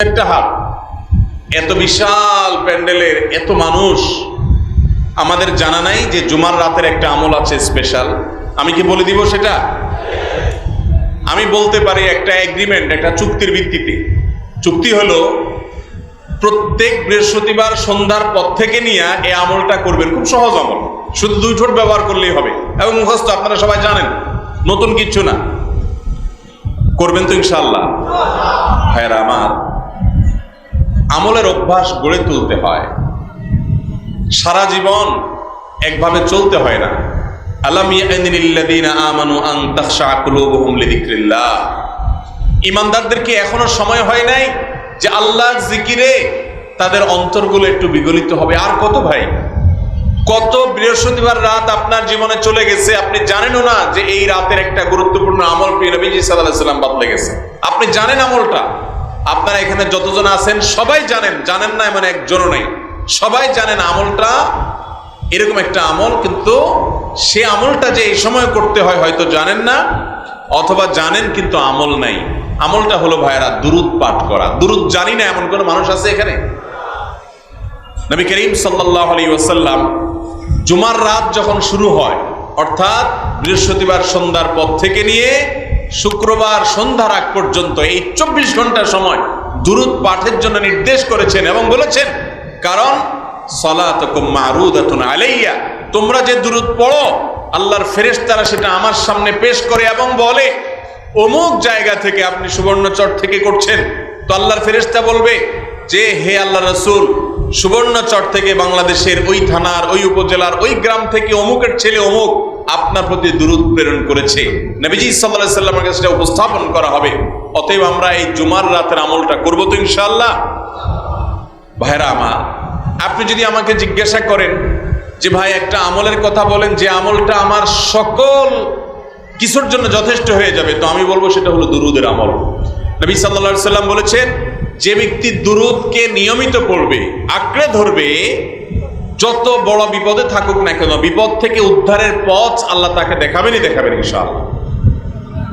একটা হাত। এত বিশাল প্যান্ডেলের এত মানুষ। আমাদের জানা নাই যে জুমার রাতের একটা আমল আছে স্পেশাল আমি কি বলে দিব সেটা? আমি বলতে পারি একটা এগ্রিমেন্ট একটা চুক্তির ভিত্তিতে। চুক্তি হলো, প্রত্যেক বৃহস্পতিবার সন্ধ্যার পর থেকে নিয়ে এই আমলটা করবেন। খুব সহজ আমল। শুধু দুই ঠোঁট ব্যবহার করলেই হবে। এবং মুখস্থ, আপনারা সবাই জানেন, নতুন কিচ্ছু না। করবেন তো ইনশাল্লাহ ভাইয়েরা আমার আমলের অভ্যাস গড়ে তুলতে হয়। সারা জীবন একভাবে চলতে হয় না। আলাম ইয়ানিল্লাযীনা আমানু আন তাখশা কুলুবুহুম লিযিকরিল্লাহ। ইমানদারদের কি এখনও সময় হয় নাই যে আল্লাহর জিকিরে তাদের অন্তরগুলো একটু বিগলিত হবে। আর কত ভাই? কত বৃহস্পতিবার রাত আপনার জীবনে চলে গেছে, আপনি জানেনও না যে এই রাতের একটা গুরুত্বপূর্ণ আমল প্রিয় নবীজি আলাইহি সাল্লাম বদলে গেছে। আপনি জানেন আমলটা? আপনারা এখানে যতজন আছেন, সবাই জানেন জানেন না এমন একজনও নেই। সবাই জানেন আমলটা এরকম একটা আমল, কিন্তু সে আমলটা যে এই সময় করতে হয় হয়তো জানেন না, অথবা জানেন কিন্তু আমল নাই। আমলটা হলো ভাইয়েরা দুরুদ পাঠ করা। দুরুদ জানি না এমন কোনো মানুষ আছে এখানে? নবী করিম সাল্লাহ আলী ওয়াসাল্লাম জুমার রাত যখন শুরু হয়, অর্থাৎ বৃহস্পতিবার সন্ধ্যার পর থেকে নিয়ে শুক্রবার সন্ধ্যার আগ পর্যন্ত এই চব্বিশ ঘণ্টা সময় দুরুদ পাঠের জন্য নির্দেশ করেছেন এবং বলেছেন, কারণ আলাইয়া, তোমরা যে দুরুদ পড়ো, আল্লাহর ফেরেশতারা সেটা আমার সামনে পেশ করে এবং বলে, অমুক জায়গা থেকে আপনি সুবর্ণচর থেকে করছেন। তো আল্লাহর ফেরেশতা বলবে যে, হে আল্লাহ রসুল, সুবর্ণচর থেকে বাংলাদেশের ওই থানার, ওই উপজেলার, ওই গ্রাম থেকে অমুকের ছেলে অমুক আপনার প্রতি দূরত প্রেরণ করেছে। নবীজি সাল্লাহ সাল্লামের কাছে উপস্থাপন করা হবে। অতএব আমরা এই জুমার রাতের আমলটা করব তো ইনশাল্লাহ ভাইরা আমার, আপনি যদি আমাকে জিজ্ঞাসা করেন যে ভাই একটা আমলের কথা বলেন, যে আমলটা আমার সকল কিছুর জন্য যথেষ্ট হয়ে যাবে, তো আমি বলব সেটা হলো দুরুদের আমল। নবী সাল্লা সাল্লাম বলেছেন, যে ব্যক্তি দুরুদকে নিয়মিত পড়বে, আঁকড়ে ধরবে যত বড় বিপদে থাকুক না কেন, বিপদ থেকে উদ্ধারের পথ আল্লাহ তাকে দেখাবেনই দেখাবেন, ইনশাআল্লাহ।